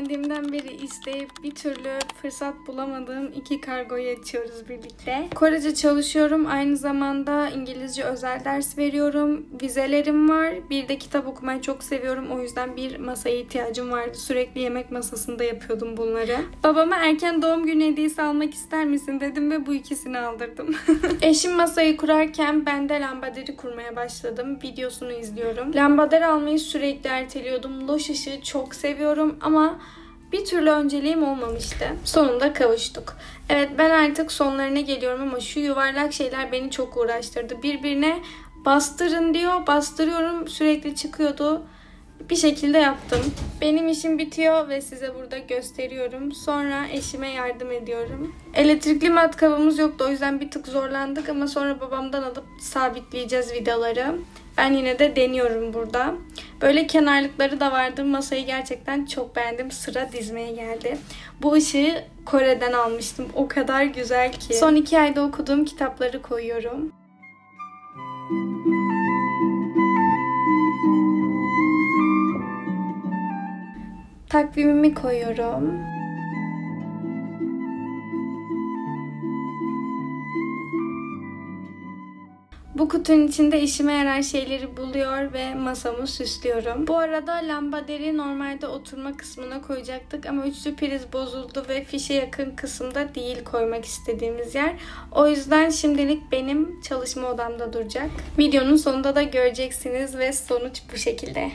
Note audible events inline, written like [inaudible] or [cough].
evlendiğimden beri isteyip bir türlü fırsat bulamadığım iki kargoyu açıyoruz birlikte. Korece çalışıyorum. Aynı zamanda İngilizce özel ders veriyorum. Vizelerim var. Bir de kitap okumayı çok seviyorum. O yüzden bir masaya ihtiyacım vardı. Sürekli yemek masasında yapıyordum bunları. Babama erken doğum günü hediyesi almak ister misin dedim ve bu ikisini aldırdım. [laughs] Eşim masayı kurarken ben de lambader kurmaya başladım. Videosunu izliyorum. Lambader almayı sürekli erteliyordum. Loş ışığı çok seviyorum ama bir türlü önceliğim olmamıştı. Sonunda kavuştuk. Evet ben artık sonlarına geliyorum ama şu yuvarlak şeyler beni çok uğraştırdı. Birbirine bastırın diyor. Bastırıyorum sürekli çıkıyordu. Bir şekilde yaptım. Benim işim bitiyor ve size burada gösteriyorum. Sonra eşime yardım ediyorum. Elektrikli matkabımız yoktu o yüzden bir tık zorlandık ama sonra babamdan alıp sabitleyeceğiz vidaları. Ben yine de deniyorum burada. Böyle kenarlıkları da vardı. Masayı gerçekten çok beğendim. Sıra dizmeye geldi. Bu ışığı Kore'den almıştım. O kadar güzel ki. Son iki ayda okuduğum kitapları koyuyorum. Takvimimi koyuyorum. Bu kutunun içinde işime yarar şeyleri buluyor ve masamı süslüyorum. Bu arada lambaderi normalde oturma kısmına koyacaktık ama üçlü priz bozuldu ve fişe yakın kısımda değil koymak istediğimiz yer. O yüzden şimdilik benim çalışma odamda duracak. Videonun sonunda da göreceksiniz ve sonuç bu şekilde.